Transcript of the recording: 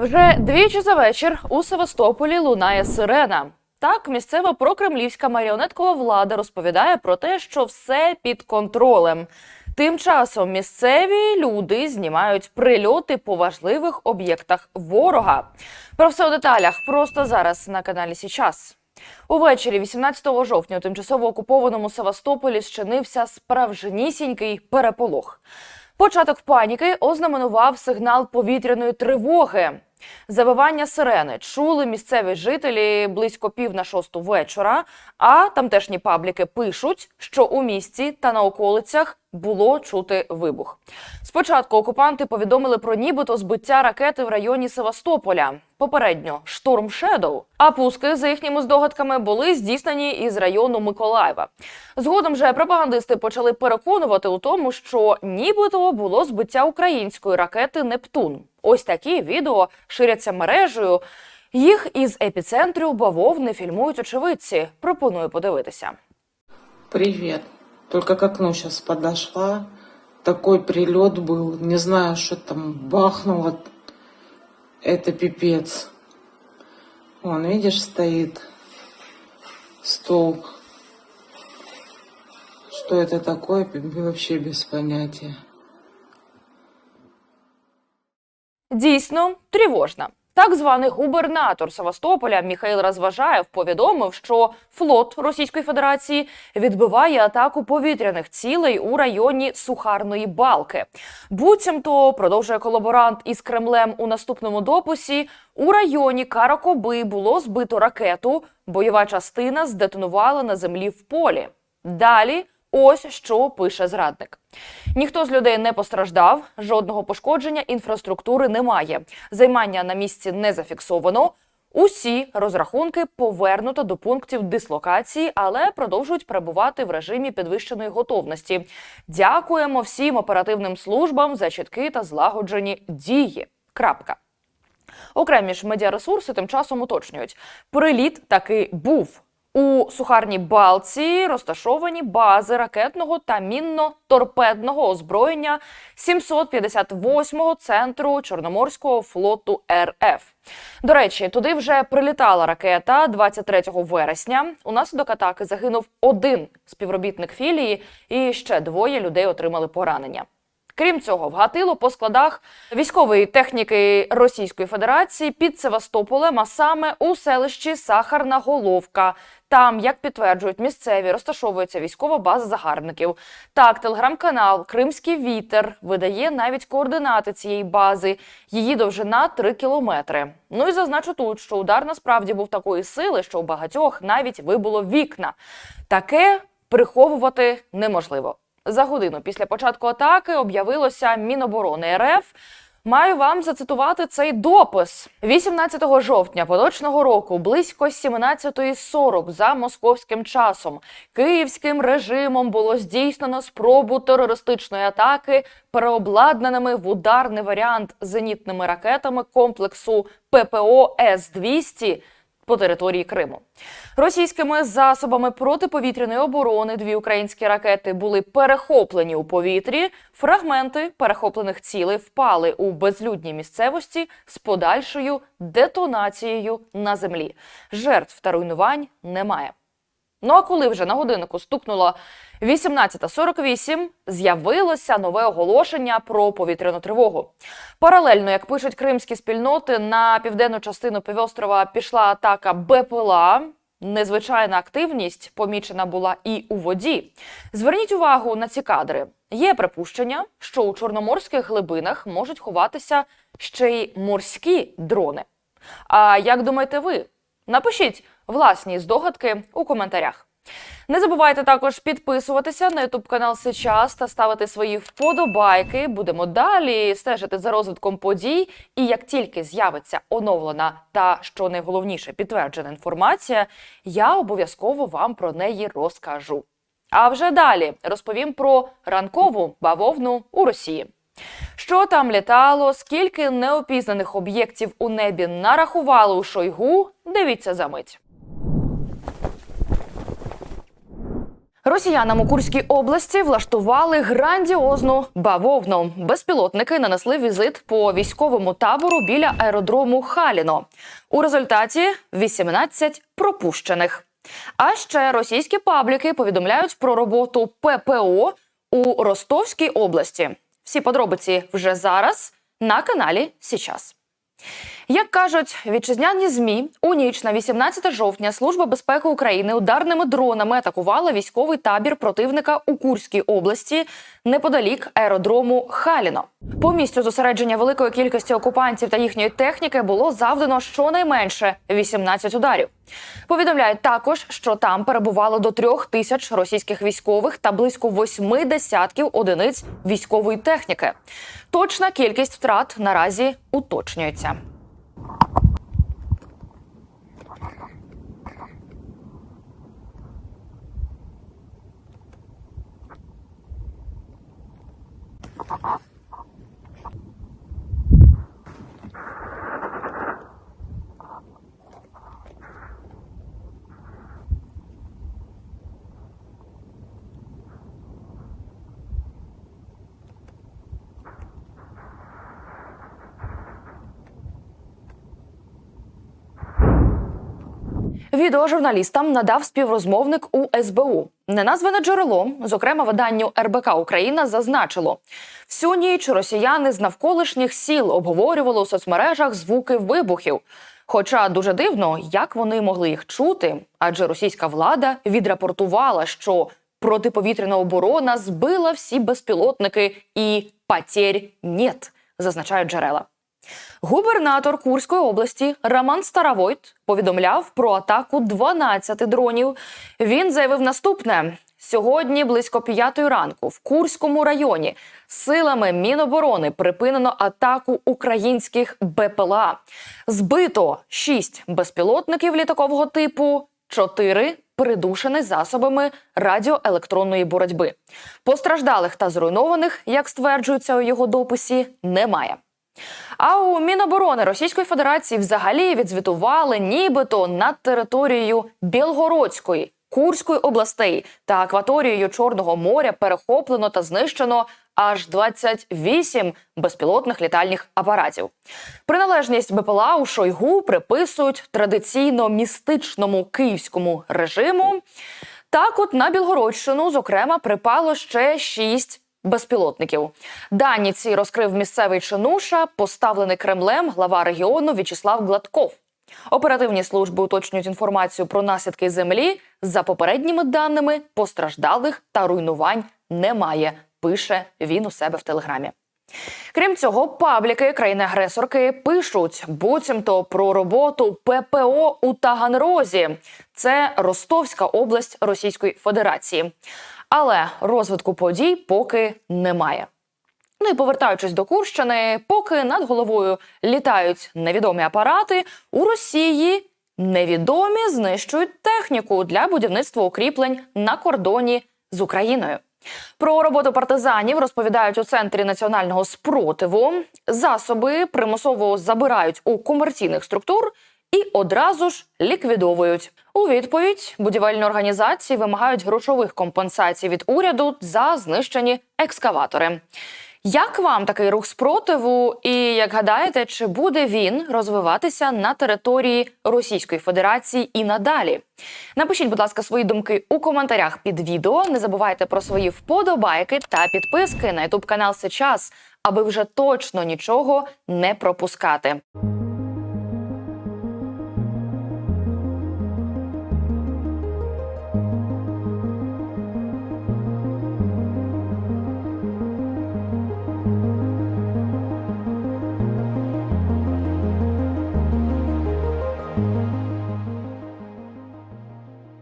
Вже двічі за вечір у Севастополі лунає сирена. Так, місцева прокремлівська маріонеткова влада розповідає про те, що все під контролем. Тим часом місцеві люди знімають прильоти по важливих об'єктах ворога. Про все у деталях просто зараз на каналі Січас. Увечері 18 жовтня у тимчасово окупованому Севастополі зчинився справжнісінький переполох. Початок паніки ознаменував сигнал повітряної тривоги. Завивання сирени чули місцеві жителі близько пів на шосту вечора. А тамтешні пабліки пишуть, що у місті та на околицях було чути вибух. Спочатку окупанти повідомили про нібито збиття ракети в районі Севастополя. Попередньо штурм Шедоу. А пуски, за їхніми здогадками, були здійснені із району Миколаєва. Згодом же пропагандисти почали переконувати у тому, що нібито було збиття української ракети Нептун. Ось такі відео ширяться мережею. Їх із епіцентру бавовни фільмують очевидці. Пропоную подивитися. Привет. Только к окну сейчас подошла. Такой прилет был. Не знаю, что там бахнуло. Это пипец. Вон, видишь, стоит столб. Что это такое, вообще без понятия. Дійсно тривожна. Так званий губернатор Севастополя Міхаїл Розважаєв повідомив, що флот Російської Федерації відбиває атаку повітряних цілей у районі Сухарної Балки. Буцімто продовжує колаборант із Кремлем у наступному дописі. У районі Каракоби було збито ракету. Бойова частина здетонувала на землі в полі. Далі Ось що пише зрадник. Ніхто з людей не постраждав, жодного пошкодження інфраструктури немає. Займання на місці не зафіксовано. Усі розрахунки повернуто до пунктів дислокації, але продовжують перебувати в режимі підвищеної готовності. Дякуємо всім оперативним службам за чіткі та злагоджені дії. Крапка. Окремі ж медіаресурси тим часом уточнюють: приліт таки був. У сухарній балці розташовані бази ракетного та мінно-торпедного озброєння 758-го центру Чорноморського флоту РФ. До речі, туди вже прилітала ракета 23 вересня. Унаслідок атаки загинув один співробітник філії, і ще двоє людей отримали поранення. Крім цього, вгатило по складах військової техніки Російської Федерації під Севастополем, а саме у селищі Сахарна Головка. Там, як підтверджують місцеві, розташовується військова база загарбників. Так, телеграм-канал Кримський вітер видає навіть координати цієї бази. Її довжина 3 кілометри. Ну і зазначу тут, що удар насправді був такої сили, що у багатьох навіть вибуло вікна. Таке приховувати неможливо. За годину після початку атаки об'явилося Міноборони РФ. Маю вам зацитувати цей допис 18 жовтня поточного року, близько 17.40 за московським часом. Київським режимом було здійснено спробу терористичної атаки переобладнаними в ударний варіант зенітними ракетами комплексу ППО С-200 по території Криму. Російськими засобами протиповітряної оборони дві українські ракети були перехоплені у повітрі. Фрагменти перехоплених цілей впали у безлюдній місцевості з подальшою детонацією на землі. Жертв та руйнувань немає. Ну а коли вже на годиннику стукнуло 18.48, з'явилося нове оголошення про повітряну тривогу. Паралельно, як пишуть кримські спільноти, на південну частину півострова пішла атака БПЛА. Незвичайна активність помічена була і у воді. Зверніть увагу на ці кадри. Є припущення, що у чорноморських глибинах можуть ховатися ще й морські дрони. А як думаєте ви? Напишіть власні здогадки у коментарях. Не забувайте також підписуватися на ютуб канал Сейчас та ставити свої вподобайки. Будемо далі стежити за розвитком подій. І як тільки з'явиться оновлена та, що найголовніше, підтверджена інформація, я обов'язково вам про неї розкажу. А вже далі розповім про ранкову бавовну у Росії. Що там літало, скільки неопізнаних об'єктів у небі нарахували у Шойгу, дивіться за мить. Росіянам у Курській області влаштували грандіозну бавовну. Безпілотники нанесли візит по військовому табору біля аеродрому Халіно. У результаті 18 пропущених. А ще російські пабліки повідомляють про роботу ППО у Ростовській області. Всі подробиці вже зараз на каналі Січас. Як кажуть вітчизняні змі, у ніч на 18 жовтня Служба безпеки України ударними дронами атакувала військовий табір противника у Курській області неподалік аеродрому Халіно. По місцю зосередження великої кількості окупантів та їхньої техніки було завдано щонайменше 18 ударів. Повідомляють також, що там перебувало до трьох тисяч російських військових та близько восьми десятків одиниць військової техніки. Точна кількість втрат наразі уточнюється. Uh-huh. Відео журналістам надав співрозмовник у СБУ. Неназване джерело, зокрема виданню РБК Україна, зазначило, всю ніч росіяни з навколишніх сіл обговорювали у соцмережах звуки вибухів. Хоча дуже дивно, як вони могли їх чути, адже російська влада відрапортувала, що протиповітряна оборона збила всі безпілотники і потерь нет, зазначають джерела. Губернатор Курської області Роман Старовойт повідомляв про атаку 12 дронів. Він заявив наступне: сьогодні близько п'ятої ранку в Курському районі силами Міноборони припинено атаку українських БПЛА. Збито 6 безпілотників літакового типу, 4 придушені засобами радіоелектронної боротьби. Постраждалих та зруйнованих, як стверджується у його дописі, немає. А у Міноборони Російської Федерації взагалі відзвітували нібито над територією Білгородської, Курської областей та акваторією Чорного моря перехоплено та знищено аж 28 безпілотних літальних апаратів. Приналежність БПЛА у Шойгу приписують традиційно містичному київському режиму. Так, от на Білгородщину, зокрема, припало ще шість безпілотників. Дані ці розкрив місцевий чинуша, поставлений Кремлем глава регіону В'ячеслав Гладков. Оперативні служби уточнюють інформацію про наслідки землі. За попередніми даними постраждалих та руйнувань немає. Пише він у себе в телеграмі. Крім цього, пабліки країни-агресорки пишуть буцімто про роботу ППО у Таганрозі. Це Ростовська область Російської Федерації. Але розвитку подій поки немає. Ну і повертаючись до Курщини, поки над головою літають невідомі апарати, у Росії невідомі знищують техніку для будівництва укріплень на кордоні з Україною. Про роботу партизанів розповідають у центрі національного спротиву. Засоби примусово забирають у комерційних структур і одразу ж ліквідовують. У відповідь будівельні організації вимагають грошових компенсацій від уряду за знищені екскаватори. Як вам такий рух спротиву? І як гадаєте, чи буде він розвиватися на території Російської Федерації і надалі? Напишіть, будь ласка, свої думки у коментарях під відео. Не забувайте про свої вподобайки та підписки на ютуб канал Сейчас, аби вже точно нічого не пропускати.